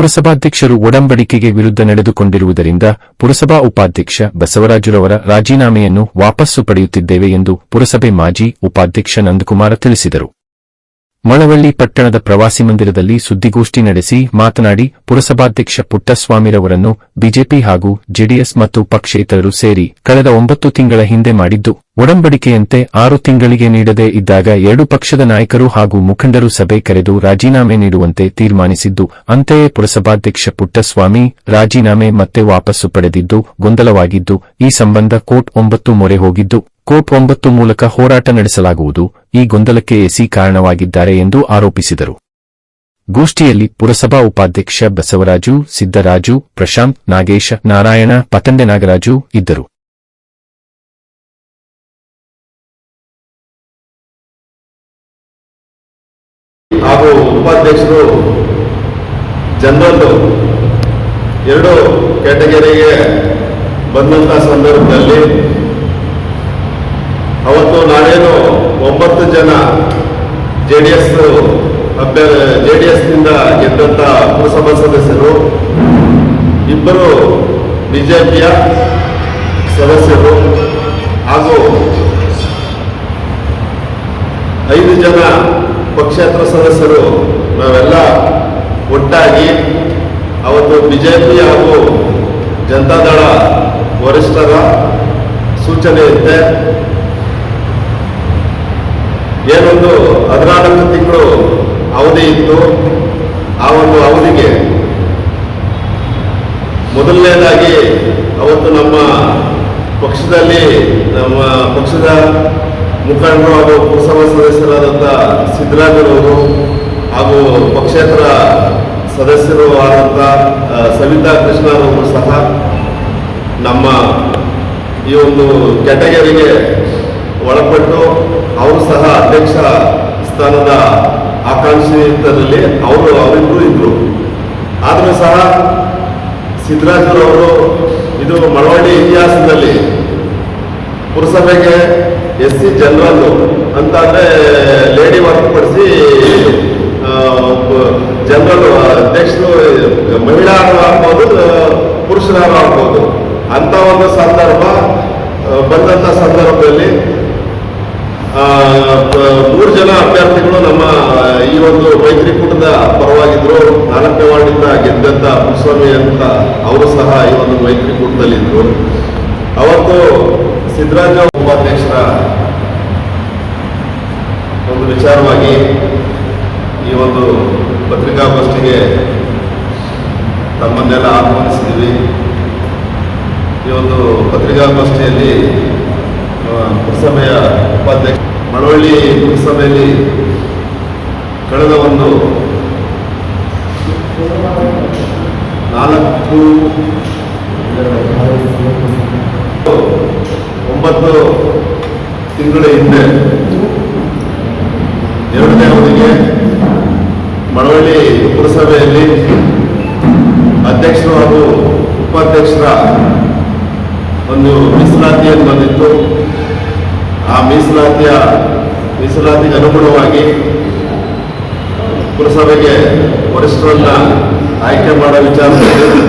ಪುರಸಭಾಧ್ಯಕ್ಷರು ಒಡಂಬಡಿಕೆಗೆ ವಿರುದ್ಧ ನಡೆದುಕೊಂಡಿರುವುದರಿಂದ ಪುರಸಭಾ ಉಪಾಧ್ಯಕ್ಷ ಬಸವರಾಜುರವರ ರಾಜೀನಾಮೆಯನ್ನು ವಾಪಸ್ಸು ಪಡೆಯುತ್ತಿದ್ದೇವೆ ಎಂದು ಪುರಸಭೆ ಮಾಜಿ ಉಪಾಧ್ಯಕ್ಷ ನಂದಕುಮಾರ ತಿಳಿಸಿದರು. ಮಳವಳ್ಳಿ ಪಟ್ಟಣದ ಪ್ರವಾಸಿ ಮಂದಿರದಲ್ಲಿ ಸುದ್ದಿಗೋಷ್ಠಿ ನಡೆಸಿ ಮಾತನಾಡಿ ಪುರಸಭಾಧ್ಯಕ್ಷ ಪುಟ್ಟಸ್ವಾಮಿರವರನ್ನು ಬಿಜೆಪಿ ಹಾಗೂ ಜೆಡಿಎಸ್ ಮತ್ತು ಪಕ್ಷೇತರರು ಸೇರಿ ಕಳೆದ ಒಂಬತ್ತು ತಿಂಗಳ ಹಿಂದೆ ಮಾಡಿದ್ದು, ಒಡಂಬಡಿಕೆಯಂತೆ ಆರು ತಿಂಗಳಿಗೆ ನೀಡದೇ ಇದ್ದಾಗ ಎರಡು ಪಕ್ಷದ ನಾಯಕರು ಹಾಗೂ ಮುಖಂಡರು ಸಭೆ ಕರೆದು ರಾಜೀನಾಮೆ ನೀಡುವಂತೆ ತೀರ್ಮಾನಿಸಿದ್ದು, ಅಂತೆಯೇ ಪುರಸಭಾಧ್ಯಕ್ಷ ಪುಟ್ಟಸ್ವಾಮಿ ರಾಜೀನಾಮೆ ಮತ್ತೆ ವಾಪಸ್ಸು ಪಡೆದಿದ್ದು ಗೊಂದಲವಾಗಿದ್ದು, ಈ ಸಂಬಂಧ ಕೋರ್ಟ್ ಒಂಬತ್ತು ಮೊರೆ ಹೋಗಿದ್ದು. ಕೋರ್ಟ್ ಒಂಬತ್ತು ಮೂಲಕ ಹೋರಾಟ ನಡೆಸಲಾಗುವುದು, ಈ ಗೊಂದಲಕ್ಕೆ ಎಸಿ ಕಾರಣವಾಗಿದ್ದಾರೆ ಎಂದು ಆರೋಪಿಸಿದರು. ಗೋಷ್ಠಿಯಲ್ಲಿ ಪುರಸಭಾ ಉಪಾಧ್ಯಕ್ಷ ಬಸವರಾಜು, ಸಿದ್ದರಾಜು, ಪ್ರಶಾಂತ್, ನಾಗೇಶ, ನಾರಾಯಣ ಪತಂಡೆ ನಾಗರಾಜು ಇದ್ದರು. ಹಾಗೂ ಉಪಾಧ್ಯಕ್ಷರು ಎರಡು ಕ್ಯಾಟಗರಿಗೆ ಬಂದಂತಹ ಸಂದರ್ಭದಲ್ಲಿ ಅವತ್ತು ಒಂಬತ್ತು ಜನ ಜೆ ಡಿ ಎಸ್ ಅಭ್ಯ ಜೆ ಡಿ ಎಸ್ನಿಂದ ಗೆದ್ದಂಥ ಪುರಸಭಾ ಸದಸ್ಯರು, ಇಬ್ಬರು ಬಿಜೆಪಿಯ ಸದಸ್ಯರು ಹಾಗೂ ಐದು ಜನ ಪಕ್ಷೇತರ ಸದಸ್ಯರು, ನಾವೆಲ್ಲ ಒಟ್ಟಾಗಿ ಅವತ್ತು ಬಿಜೆಪಿ ಹಾಗೂ ಜನತಾದಳ ವರಿಷ್ಠರ ಸೂಚನೆಯಂತೆ ಏನೊಂದು ಹದಿನಾಲ್ಕು ತಿಂಗಳು ಅವಧಿ ಇತ್ತು. ಆ ಒಂದು ಅವಧಿಗೆ ಮೊದಲನೇದಾಗಿ ಅವತ್ತು ನಮ್ಮ ಪಕ್ಷದಲ್ಲಿ ನಮ್ಮ ಪಕ್ಷದ ಮುಖಂಡರು ಹಾಗೂ ಪುರಸಭಾ ಸದಸ್ಯರಾದಂಥ ಸಿದ್ದರಾಮಯ್ಯರವರು ಹಾಗೂ ಪಕ್ಷೇತರ ಸದಸ್ಯರು ಆದಂಥ ಸವಿತಾ ಕೃಷ್ಣರವರು ಸಹ ನಮ್ಮ ಈ ಒಂದು ಕ್ಯಾಟಗರಿಗೆ ಒಳಪಟ್ಟು ಅವರು ಸಹ ಅಧ್ಯಕ್ಷ ಸ್ಥಾನದ ಆಕಾಂಕ್ಷಿತರಲ್ಲಿ ಅವರು ಅವರಿಬ್ಬರು ಇದ್ರು. ಆದರೂ ಸಹ ಅವರು ಇದು ಮಳವಾಡಿ ಇತಿಹಾಸದಲ್ಲಿ ಪುರಸಭೆಗೆ ಎಸ್ ಸಿ ಜನರಲ್ ಅಂತ ಅಂದರೆ ಲೇಡಿ ಹೊರತುಪಡಿಸಿ ಜನರಲ್ ಅಧ್ಯಕ್ಷರು, ಮಹಿಳಾ ಆಗ್ಬೋದು ಪುರುಷರಾರು ಆಗ್ಬೋದು ಅಂತ ಒಂದು ಸಂದರ್ಭ ಬಂದಂತ ಸಂದರ್ಭದಲ್ಲಿ ಆ, ಪ- ಮೂರು ಜನ ಅಭ್ಯರ್ಥಿಗಳು ನಮ್ಮ ಈ ಒಂದು ಮೈತ್ರಿಕೂಟದ ಪರವಾಗಿದ್ರು ನಾಲ್ಕನೇ ವಾರ್ಡಿಂದ ಗೆದ್ದಂತ ಪುರುಸ್ವಾಮಿ ಅಂತ ಅವರು ಸಹ ಈ ಒಂದು ಮೈತ್ರಿಕೂಟದಲ್ಲಿದ್ದರು ಅವತ್ತು ಸಿದ್ದರಾಜ ಉಪಾಧ್ಯಕ್ಷರ ಒಂದು ವಿಚಾರವಾಗಿ ಈ ಒಂದು ಪತ್ರಿಕಾಗೋಷ್ಠಿಗೆ ತಮ್ಮನ್ನೆಲ್ಲ ಆಹ್ವಾನಿಸಿದ್ದೀವಿ ಈ ಒಂದು ಪತ್ರಿಕಾಗೋಷ್ಠಿಯಲ್ಲಿ ಪುರಸಭೆಯ ಉಪಾಧ್ಯಕ್ಷ ಮಳವಳ್ಳಿ ಪುರಸಭೆಯಲ್ಲಿ ಕಳೆದ ಒಂದು ನಾಲ್ಕು, ಒಂಬತ್ತು ತಿಂಗಳ ಹಿಂದೆ ಎರಡನೇ ಅವಧಿಗೆ ಮಳವಳ್ಳಿ ಪುರಸಭೆಯಲ್ಲಿ ಅಧ್ಯಕ್ಷರು ಹಾಗೂ ಉಪಾಧ್ಯಕ್ಷರ ಒಂದು ಮೀಸಲಾತಿಯನ್ನು ಬಂದಿತ್ತು. ಆ ಮೀಸಲಾತಿಯ, ಮೀಸಲಾತಿಗೆ ಅನುಗುಣವಾಗಿ ಪುರಸಭೆಗೆ ವರಿಷ್ಠರನ್ನ ಆಯ್ಕೆ ಮಾಡೋ ವಿಚಾರದಲ್ಲಿ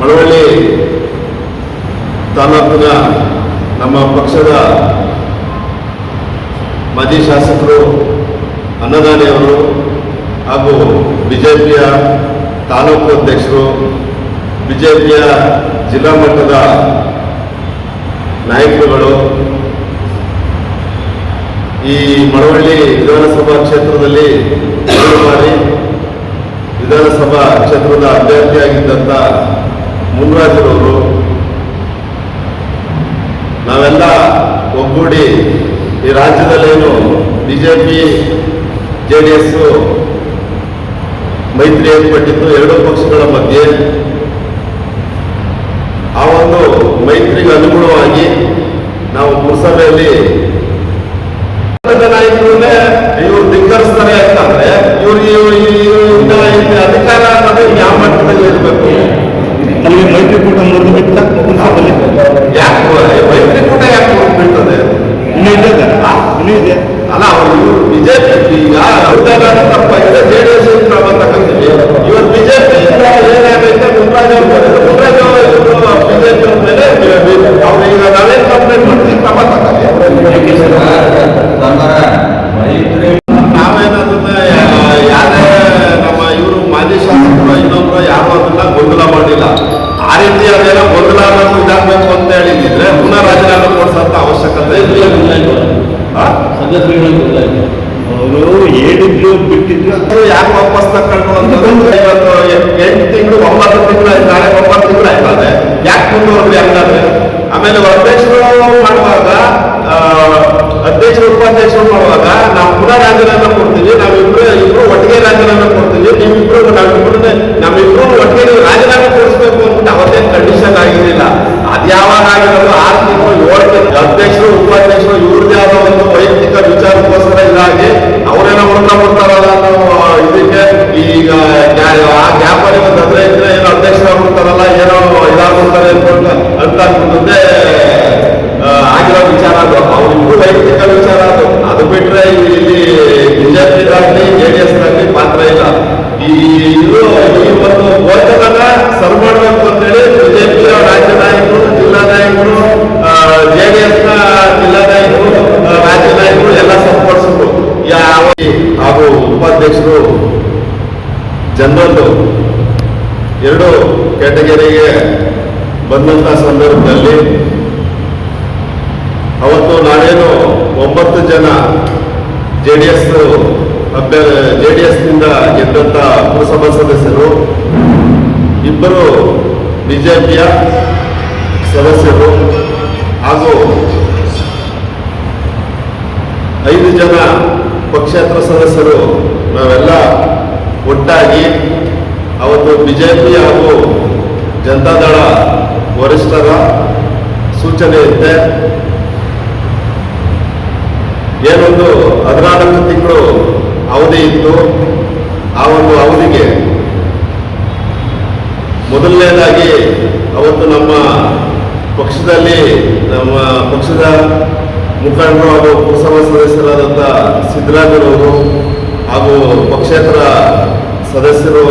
ಮಳವಳ್ಳಿ ತಾಲೂಕಿನ ನಮ್ಮ ಪಕ್ಷದ ಮಾಜಿ ಶಾಸಕರು ಅನ್ನದಾನಿಯವರು ಹಾಗೂ ಬಿಜೆಪಿಯ ತಾಲೂಕು ಅಧ್ಯಕ್ಷರು, ಬಿಜೆಪಿಯ ಜಿಲ್ಲಾ ಮಟ್ಟದ ನಾಯಕರುಗಳು ಈ ಮಳವಳ್ಳಿ ವಿಧಾನಸಭಾ ಕ್ಷೇತ್ರದಲ್ಲಿ ವಿಧಾನಸಭಾ ಕ್ಷೇತ್ರದ ಅಭ್ಯರ್ಥಿಯಾಗಿದ್ದಂಥ ಮುನ್ರಾಜರವರು ನಾವೆಲ್ಲ ಒಗ್ಗೂಡಿ ಈ ರಾಜ್ಯದಲ್ಲೇನು ಬಿಜೆಪಿ ಜೆ ಡಿ ಎಸ್ ಮೈತ್ರಿ ಏರ್ಪಟ್ಟಿತ್ತು, ಎರಡೂ ಪಕ್ಷಗಳ ಮಧ್ಯೆ ಆ ಒಂದು ಮೈತ್ರಿಗೆ ಅನುಗುಣವಾಗಿ ನಾವು ಪುರಸಭೆಯಲ್ಲಿ ಆಮೇಲೆ ಅಧ್ಯಕ್ಷರು ಮಾಡುವಾಗ ಅಧ್ಯಕ್ಷರು, ಉಪಾಧ್ಯಕ್ಷರು ಮಾಡುವಾಗ ನಾವು ಪುನಃ ರಾಜೀನಾಮೆ ಕೊಡ್ತೀವಿ, ನಾವಿಬ್ರು, ಇಬ್ರು ಒಟ್ಟಿಗೆ ರಾಜೀನಾಮೆ ಕೊಡ್ತೀವಿ ನೀವಿಬ್ರು ನಾವಿಬ್ರು ನಮ್ಮಿಬ್ರು ಒಟ್ಟಿಗೆ ರಾಜೀನಾಮೆ ಕೊಡಿಸ್ಬೇಕು ಅಂತ ಅವತ್ತೇನು ಕಂಡೀಷನ್ ಆಗಿರಲಿಲ್ಲ. ಅದ್ಯಾವಾಗ ಆಗಿರೋದು? ಆರು ತಿಂಗಳು ಏಳು ತಿಂಗಳು ಅಧ್ಯಕ್ಷರು, ಉಪಾಧ್ಯಕ್ಷರು ಇವ್ರದ್ದು ಯಾವುದೋ ಒಂದು ವೈಯಕ್ತಿಕ ವಿಚಾರಕ್ಕೋಸ್ಕರ ಇದಾಗಿ ಅವರೇನೋ ಉಳ್ಕೊಂಡ್ಬಿಡ್ತಾರಲ್ಲ ಅನ್ನೋ ಇದಕ್ಕೆ ಈಗ ಆ ಗ್ಯಾಪಲ್ಲಿ ಈ ಇದು ಈ ಒಂದು ಗೋಚರನ ಸರ್ ಮಾಡಬೇಕು ಅಂತೇಳಿ ಬಿಜೆಪಿಯ ರಾಜ್ಯ ನಾಯಕರು ಜಿಲ್ಲಾ ನಾಯಕರು ಜೆ ಡಿ ಎಸ್ನ ಜಿಲ್ಲಾ ನಾಯಕರು ರಾಜ್ಯ ನಾಯಕರು ಎಲ್ಲ ಸರಿಪಡಿಸಿದ್ರು ಯಾವ ಹಾಗೂ ಉಪಾಧ್ಯಕ್ಷರು ಜನರಲ್ ಎರಡು ಕ್ಯಾಟಗರಿಗೆ ಬಂದಂತ ಸಂದರ್ಭದಲ್ಲಿ ಅವತ್ತು ನಾವೇನು ಒಂಬತ್ತು ಜನ J D S J D ಎಸ್ನಿಂದ ಗೆದ್ದಂತ ಪುರಸಭಾ ಸದಸ್ಯರು, ಇಬ್ಬರು ಬಿಜೆಪಿಯ ಸದಸ್ಯರು ಹಾಗೂ ಐದು ಜನ ಪಕ್ಷೇತರ ಸದಸ್ಯರು, ನಾವೆಲ್ಲ ಒಟ್ಟಾಗಿ ಅವತ್ತು ಬಿಜೆಪಿ ಹಾಗೂ ಜನತಾದಳ ವರಿಷ್ಠರ ಸೂಚನೆಯಂತೆ ಏನೊಂದು ಹದಿನಾಲ್ಕು ತಿಂಗಳು ಅವಧಿ ಇತ್ತು. ಆ ಒಂದು ಅವಧಿಗೆ ಮೊದಲನೇದಾಗಿ ಅವತ್ತು ನಮ್ಮ ಪಕ್ಷದಲ್ಲಿ ನಮ್ಮ ಪಕ್ಷದ ಮುಖಂಡರು ಹಾಗೂ ಪುರಸಭಾ ಸದಸ್ಯರಾದಂಥ ಸಿದ್ದರಾಮಯ್ಯನವರು ಹಾಗೂ ಪಕ್ಷೇತರ ಸದಸ್ಯರು